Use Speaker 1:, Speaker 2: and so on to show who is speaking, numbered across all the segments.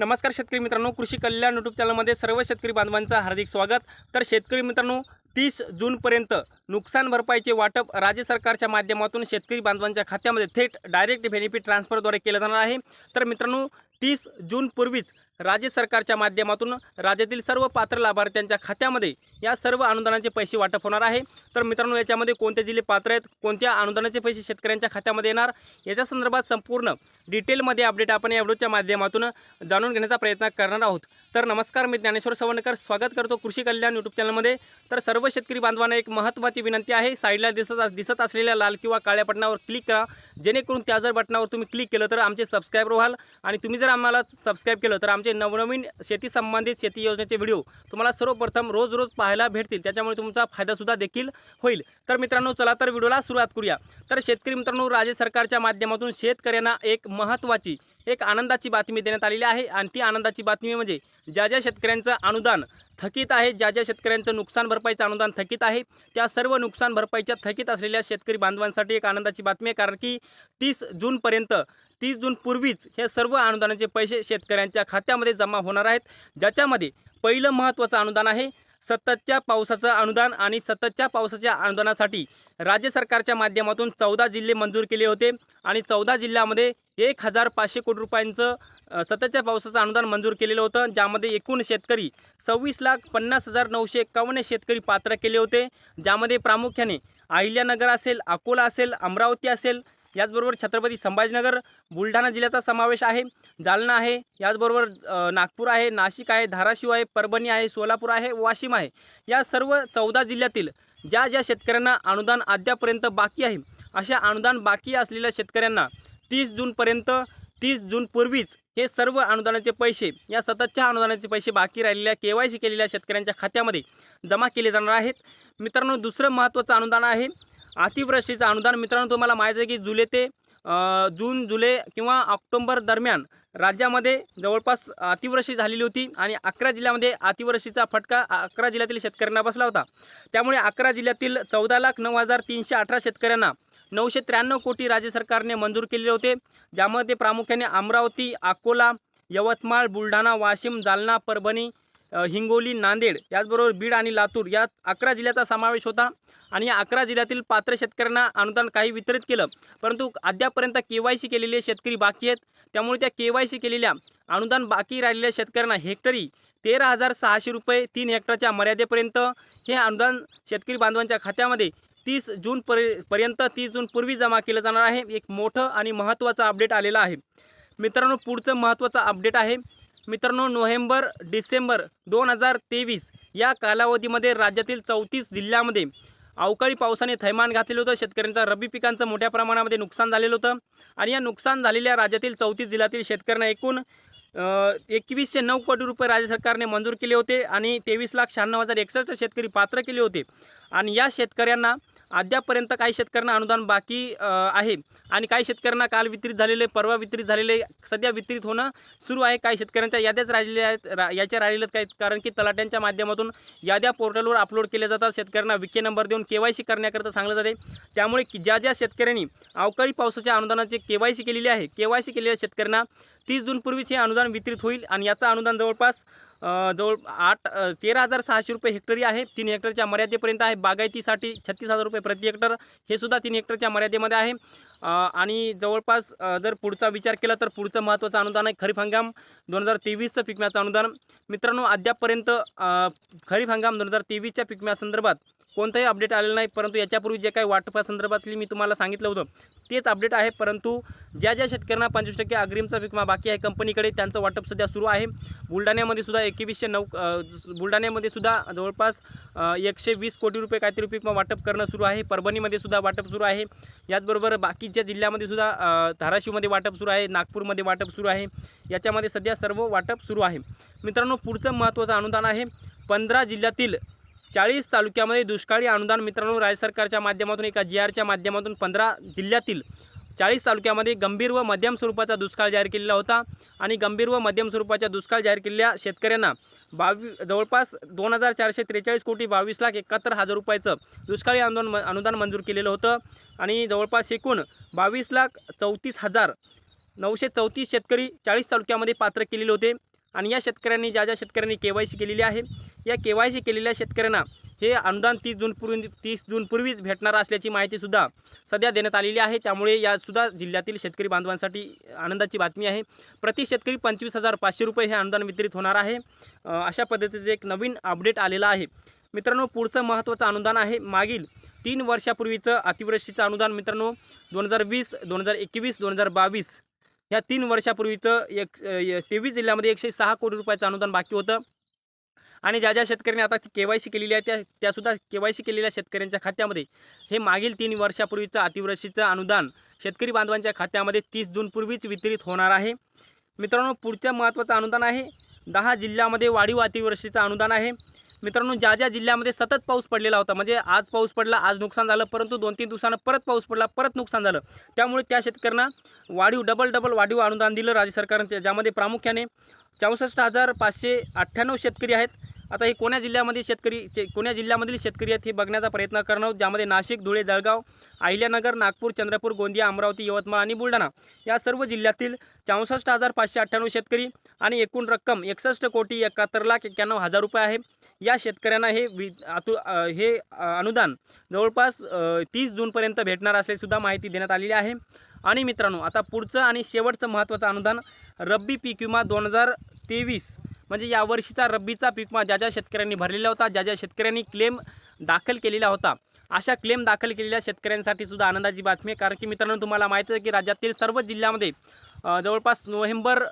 Speaker 1: नमस्कार शेतकरी मित्रांनो कृषी कल्याण यूट्यूब चॅनलमध्ये सर्व शेतकरी बांधवांचं हार्दिक स्वागत. तर शेतकरी मित्रांनो तीस जूनपर्यंत नुकसान भरपाईचे वाटप राज्य सरकारच्या माध्यमातून शेतकरी बांधवांच्या खात्यामध्ये थेट डायरेक्ट बेनिफिट ट्रान्सफरद्वारे केलं जाणार आहे. तर मित्रांनो तीस जूनपूर्वीच राज्य सरकारच्या माध्यमातून राज्यातील सर्व पात्र लाभार्थ्यांच्या खात्यामध्ये या सर्व अनुदानाचे पैसे वाटप होणार आहे. तर मित्रांनो याच्यामध्ये कोणते जिल्हे पात्र आहेत कोणत्या अनुदानाचे पैसे शेतकऱ्यांच्या खात्यामध्ये येणार याच्या संदर्भात संपूर्ण डिटेलमध्ये अपडेट आपण या व्हिडिओच्या माध्यमातून जाणून घेण्याचा प्रयत्न करणार आहोत. तर नमस्कार मी ज्ञानेश्वर सवंडकर. स्वागत करतो कृषी कल्याण यूट्यूब चॅनलमध्ये तर सर्व शेतकरी बांधवांना एक महत्त्वाची विनंती आहे साईडला दिसत दिसत असलेल्या लाल किंवा काळ्या बटनावर क्लिक करा. जेणेकरून त्या जर बटनावर तुम्ही क्लिक केलं तर आमचे सबस्क्राईबर व्हाल. आणि तुम्ही जर आम्हाला सबस्क्राईब केलं तर आमचे नवनवीन शेती संबंधित शेती योजनेचे व्हिडिओ तुम्हाला सर्वप्रथम रोज रोज पाहायला भेटतील. त्याच्यामुळे तुमचा फायदासुद्धा देखील होईल. तर मित्रांनो चला तर व्हिडिओला सुरुवात करूया. तर शेतकरी मित्रांनो राज्य सरकारच्या माध्यमातून शेतकऱ्यांना एक महत्त्वाची एक आनंदाची बातमी देण्यात आलेली आहे. आणि ती आनंदाची बातमी म्हणजे ज्या ज्या शेतकऱ्यांचं अनुदान थकीत आहे ज्या ज्या शेतकऱ्यांचं नुकसान भरपाईचं अनुदान थकीत आहे त्या सर्व नुकसान भरपाईच्या थकीत असलेल्या शेतकरी बांधवांसाठी एक आनंदाची बातमी आहे. कारण की तीस जूनपर्यंत तीस जूनपूर्वीच हे सर्व अनुदानाचे पैसे शेतकऱ्यांच्या खात्यामध्ये जमा होणार आहेत. ज्याच्यामध्ये पहिलं महत्त्वाचं अनुदान आहे सततच्या पावसाचं अनुदान आणि सततच्या पावसाच्या अनुदानासाठी राज्य सरकारच्या माध्यमातून चौदा जिल्हे मंजूर केले होते आणि चौदा जिल्ह्यामध्ये एक हजार पाचशे कोटी रुपयांचं सततच्या पावसाचं अनुदान मंजूर केलेलं होतं. ज्यामध्ये एकूण शेतकरी सव्वीस लाख पन्नास हजार नऊशे एकावन्न शेतकरी पात्र केले होते. ज्यामध्ये प्रामुख्याने अहिल्यानगर असेल अकोला असेल अमरावती असेल याचबरोबर छत्रपती संभाजीनगर बुलढाणा जिल्ह्याचा समावेश आहे. जालना आहे याचबरोबर नागपूर आहे नाशिक आहे धाराशिव आहे परभणी आहे सोलापूर आहे वाशिम आहे. या सर्व चौदा जिल्ह्यातील ज्या ज्या शेतकऱ्यांना अनुदान अद्यापर्यंत बाकी आहे अशा अनुदान बाकी असलेल्या शेतकऱ्यांना तीस जूनपर्यंत तीस जूनपूर्वीच हे सर्व अनुदानाचे पैसे या सततच्या अनुदानाचे पैसे बाकी राहिलेल्या के वाय सी केलेल्या शेतकऱ्यांच्या खात्यामध्ये जमा केले जाणार आहेत. मित्रांनो दुसरं महत्त्वाचं अनुदान आहे. अतिवृष्टीचं अनुदान. मित्रांनो तुम्हाला माहीत आहे की जुलै ते जून जुलै किंवा ऑक्टोंबर दरम्यान राज्यामध्ये जवळपास अतिवृष्टी झालेली होती आणि अकरा जिल्ह्यामध्ये अतिवृष्टीचा फटका अकरा जिल्ह्यातील शेतकऱ्यांना बसला होता. त्यामुळे अकरा जिल्ह्यातील चौदा लाख नऊ हजार तीनशे अठरा शेतकऱ्यांना नऊशे त्र्याण्णव कोटी राज्य सरकारने मंजूर केलेले होते. ज्यामध्ये प्रामुख्याने अमरावती अकोला यवतमाळ बुलढाणा वाशिम जालना परभणी हिंगोली नांदेड याचबरोबर बीड आणि लातूर या अकरा जिल्ह्याचा समावेश होता. आणि या अकरा जिल्ह्यातील पात्र शेतकऱ्यांना अनुदान काही वितरित केलं. परंतु अद्यापर्यंत के वाय सी केलेले शेतकरी बाकी आहेत. त्यामुळे त्या के वाय सी केलेल्या अनुदान बाकी राहिलेल्या शेतकऱ्यांना हेक्टरी तेरा हजार सहाशे रुपये तीन हेक्टरच्या मर्यादेपर्यंत हे अनुदान शेतकरी बांधवांच्या खात्यामध्ये तीस जून परि पर्यंत तीस जूनपूर्वी जमा केलं जाणार आहे. एक मोठं आणि महत्त्वाचं अपडेट आलेलं आहे. मित्रांनो पुढचं महत्त्वाचं अपडेट आहे. मित्रांनो नोव्हेंबर डिसेंबर दोन हजार तेवीस या कालावधीमध्ये राज्यातील चौतीस जिल्ह्यामध्ये अवकाळी पावसाने थैमान घातलेलं होतं. शेतकऱ्यांचं रब्बी पिकांचं मोठ्या प्रमाणामध्ये नुकसान झालेलं होतं. आणि या नुकसान झालेल्या राज्यातील चौतीस जिल्ह्यातील शेतकऱ्यांना एकूण एकवीसशे नऊ कोटी रुपये राज्य सरकारने मंजूर केले होते आणि तेवीस लाख शहाण्णव हजार एकसष्ट शेतकरी पात्र केले होते. आणि या शेतकऱ्यांना अद्यापर्यंत काही शेतकऱ्यांना अनुदान बाकी आहे. आणि काही शेतकऱ्यांना काल वितरित झालेले परवा वितरित झालेले सध्या वितरित होणं सुरू आहे. काही शेतकऱ्यांच्या याद्याच राहिलेल्या आहेत रा याच्या राहिलेल्या काही कारण की तलाट्यांच्या माध्यमातून याद्या पोर्टलवर अपलोड केल्या जातात. शेतकऱ्यांना विके नंबर देऊन के वाय सी करण्याकरता सांगलं जाते. त्यामुळे ज्या ज्या शेतकऱ्यांनी अवकाळी पावसाच्या अनुदानाची के वाय सी केलेली आहे के वाय सी केलेल्या शेतकऱ्यांना तीस जूनपूर्वीच हे अनुदान वितरित होईल आणि याचं अनुदान जवळपास जवळ आठ तेरा हजार सहाशे रुपये हेक्टरी आहे. तीन हेक्टरच्या मर्यादेपर्यंत आहे. बागायतीसाठी छत्तीस हजार रुपये प्रति हेक्टर. हे सुद्धा तीन हेक्टरच्या मर्यादेमध्ये आहे. आणि जवळपास जर पुढचा विचार केला तर पुढचं महत्त्वाचं अनुदान आहे खरीप हंगाम दोन हजार तेवीसचं पिकम्याचं अनुदान. मित्रांनो अद्यापपर्यंत खरीप हंगाम दोन हजार तेवीसच्या पिकम्यासंदर्भात कोणतंही अपडेट आलेलं नाही परंतु याच्यापूर्वी जे काही वाटपासंदर्भातली मी तुम्हाला सांगितलं होतं तेच अपडेट आहे. परंतु ज्या ज्या शेतकऱ्यांना पंचवीस टक्के अग्रिमचा विकमा बाकी आहे कंपनीकडे त्यांचं वाटप सध्या सुरू आहे. बुलढाण्यामध्ये सुद्धा एकवीसशे नऊ बुलढाण्यामध्ये सुद्धा जवळपास एकशे वीस कोटी रुपये काहीतरी विकमा वाटप करणं सुरू आहे. परभणीमध्ये सुद्धा वाटप सुरू आहे. याचबरोबर बाकीच्या जिल्ह्यामध्ये सुद्धा धाराशिवमध्ये वाटप सुरू आहे नागपूरमध्ये वाटप सुरू आहे. याच्यामध्ये सध्या सर्व वाटप सुरू आहे. मित्रांनो पुढचं महत्त्वाचं अनुदान आहे. पंधरा जिल्ह्यातील चाळीस तालुक्यामध्ये दुष्काळी अनुदान मित्रांनो राज्य सरकारच्या माध्यमातून एका जी आरच्या माध्यमातून पंधरा जिल्ह्यातील चाळीस तालुक्यामध्ये गंभीर व मध्यम स्वरूपाचा दुष्काळ जाहीर केलेला होता आणि गंभीर व मध्यम स्वरूपाच्या दुष्काळ जाहीर केलेल्या शेतकऱ्यांना बावी जवळपास दोन हजार चारशे त्रेचाळीस कोटी बावीस लाख एकाहत्तर हजार रुपयाचं दुष्काळी अनुदान अनुदान मंजूर केलेलं होतं आणि जवळपास एकूण बावीस लाख चौतीस हजार नऊशे चौतीस शेतकरी चाळीस तालुक्यामध्ये पात्र केलेले होते. आणि या शेतकऱ्यांनी ज्या ज्या शेतकऱ्यांनी के वाय सी केलेली आहे या के वाय सी केलेल्या शेतकऱ्यांना हे अनुदान तीस जूनपूर्वी तीस जूनपूर्वीच भेटणार असल्याची माहितीसुद्धा सध्या देण्यात आलेली आहे. त्यामुळे यासुद्धा जिल्ह्यातील शेतकरी बांधवांसाठी आनंदाची बातमी आहे. प्रति शेतकरी पंचवीस हजार पाचशे रुपये हे अनुदान वितरित होणार आहे. अशा पद्धतीचं एक नवीन अपडेट आलेलं आहे. मित्रांनो पुढचं महत्त्वाचं अनुदान आहे. मागील तीन वर्षापूर्वीचं अतिवृष्टीचं अनुदान मित्रांनो दोन हजार वीस दोन हजार एकवीस दोन हजार बावीस ह्या तीन वर्षापूर्वीचं एक तेवीस जिल्ह्यामध्ये एकशे सहा कोटी रुपयाचं अनुदान बाकी होतं. आणि ज्या ज्या शेतकऱ्यांनी आता के वाय सी केलेली आहे त्या त्यासुद्धा के वाय सी केलेल्या शेतकऱ्यांच्या खात्यामध्ये हे मागील तीन वर्षापूर्वीचं अतिवृष्टीचं अनुदान शेतकरी बांधवांच्या खात्यामध्ये तीस जूनपूर्वीच वितरित होणार आहे. मित्रांनो पुढचं महत्त्वाचं अनुदान आहे. दहा जिल्ह्यामध्ये वाढीव अतिवृष्टीचं अनुदान आहे. मित्रांनो ज्या ज्या जिल्ह्यामध्ये सतत पाऊस पडलेला होता म्हणजे आज पाऊस पडला आज नुकसान झालं परंतु दोन तीन दिवसानं परत पाऊस पडला परत नुकसान झालं. त्यामुळे त्या शेतकऱ्यांना वाढीव डबल डबल वाढीव अनुदान दिलं राज्य सरकारनं ज्यामध्ये प्रामुख्याने चौसष्ट हजार पाचशे अठ्ठ्याण्णव शेतकरी आहेत. आता हे कोण्या जिल्ह्यामध्ये शेतकरी चे कोण्या जिल्ह्यामधील शेतकरी आहेत हे बघण्याचा प्रयत्न करणार आहोत? ज्यामध्ये नाशिक धुळे जळगाव अहिल्यानगर नागपूर चंद्रपूर गोंदिया अमरावती यवतमाळ आणि बुलढाणा या सर्व जिल्ह्यातील चौसष्ट हजार पाचशे अठ्ठ्याण्णव शेतकरी आणि एकूण रक्कम एकसष्ट कोटी एकाहत्तर लाख एक्क्याण्णव हजार रुपये आहे. या शेतकऱ्यांना हे वि आतु हे अनुदान जवळपास तीस जूनपर्यंत भेटणार असल्यासुद्धा माहिती देण्यात आलेली आहे. आणि मित्रांनो आता पुढचं आणि शेवटचं महत्त्वाचं अनुदान रब्बी पीक विमा दोन हजार तेवीस म्हणजे यावर्षीचा रब्बीचा पीक ज्या ज्या शेतकऱ्यांनी भरलेला होता ज्या ज्या शेतकऱ्यांनी क्लेम दाखल केलेला होता अशा क्लेम दाखल केलेल्या शेतकऱ्यांसाठी सुद्धा आनंदाची बातमी आहे. कारण की मित्रांनो तुम्हाला माहिती आहे की राज्यातील सर्व जिल्ह्यामध्ये जवळपास नोव्हेंबर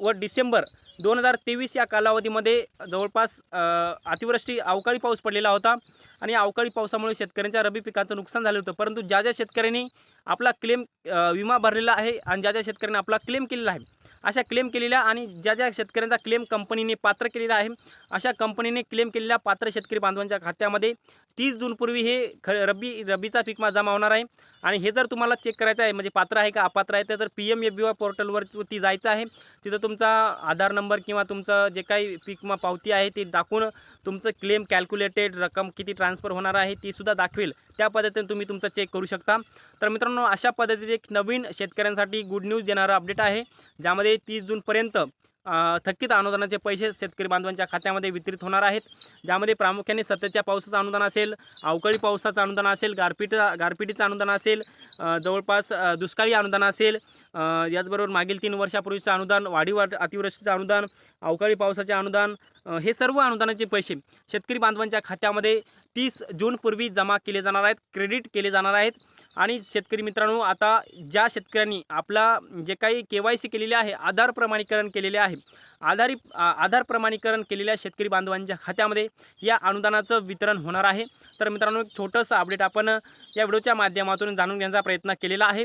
Speaker 1: व डिसेंबर दोन हजार तेवीस या कालावधीमध्ये जवळपास अतिवृष्टी अवकाळी पाऊस पडलेला होता. आणि अवकाळी पावसामुळे शेतकऱ्यांच्या रब्बी पिकाचं नुकसान झालं होतं. परंतु ज्या ज्या शेतकऱ्यांनी आपला क्लेम विमा भरलेला आहे आणि ज्या ज्या शेतकऱ्यांनी आपला क्लेम केलेला आहे अशा क्लेम केलेल्या आणि ज्या ज्या शेतकऱ्यांचा क्लेम कंपनीने पात्र केलेला आहे अशा कंपनीने क्लेम केलेल्या पात्र शेतकरी बांधवांच्या खात्यामध्ये तीस जूनपूर्वी हे ख रब्बी रब्बीचा पीक जमा होणार आहे. आणि हे जर तुम्हाला चेक करायचं आहे म्हणजे पात्र आहे का अपात्र आहे तर P M F B Y पोर्टलवरती जायचं आहे तिथं तुमचा आधार नंबर किंवा तुमचं जे काही पीक मा पावती आहे ते दाखवून तुमचं क्लेम कॅल्क्युलेटेड रक्कम किती ट्रान्सफर होणार आहे ती सुद्धा दाखवेल. त्या पद्धतीने तुम्ही तुमचं चेक करू शकता. तर मित्रांनो अशा पद्धतीचे एक नवीन शेतकऱ्यांसाठी गुड न्यूज देणारं अपडेट आहे ज्यामध्ये तीस जूनपर्यंत थकीत अनुदानाचे पैसे शेतकरी बांधवांच्या खात्यामध्ये वितरित होणार आहेत. ज्यामध्ये प्रामुख्याने सततच्या पावसाचं अनुदान असेल अवकाळी पावसाचं अनुदान असेल गारपीट गारपिटीचं अनुदान असेल जवळपास दुष्काळी अनुदान असेल याचबरोबर मागील तीन वर्षापूर्वीचं अनुदान वाढीव अतिवृष्टीचं अनुदान अवकाळी पावसाचे अनुदान हे सर्व अनुदानाचे पैसे शेतकरी बांधवांच्या खात्यामध्ये तीस जूनपूर्वी जमा केले जाणार आहेत क्रेडिट केले जाणार आहेत. आणि शेतकरी मित्रांनो आता ज्या शेतकऱ्यांनी आपला जे काही के वाय सी केलेले आहे आधार प्रमाणीकरण केलेले आहे आधारी आधार प्रमाणीकरण केलेल्या शेतकरी बांधवांच्या खात्यामध्ये या अनुदानाचं वितरण होणार आहे. तर मित्रांनो एक छोटंसं अपडेट आपण या व्हिडिओच्या माध्यमातून जाणून घेण्याचा प्रयत्न केलेला आहे.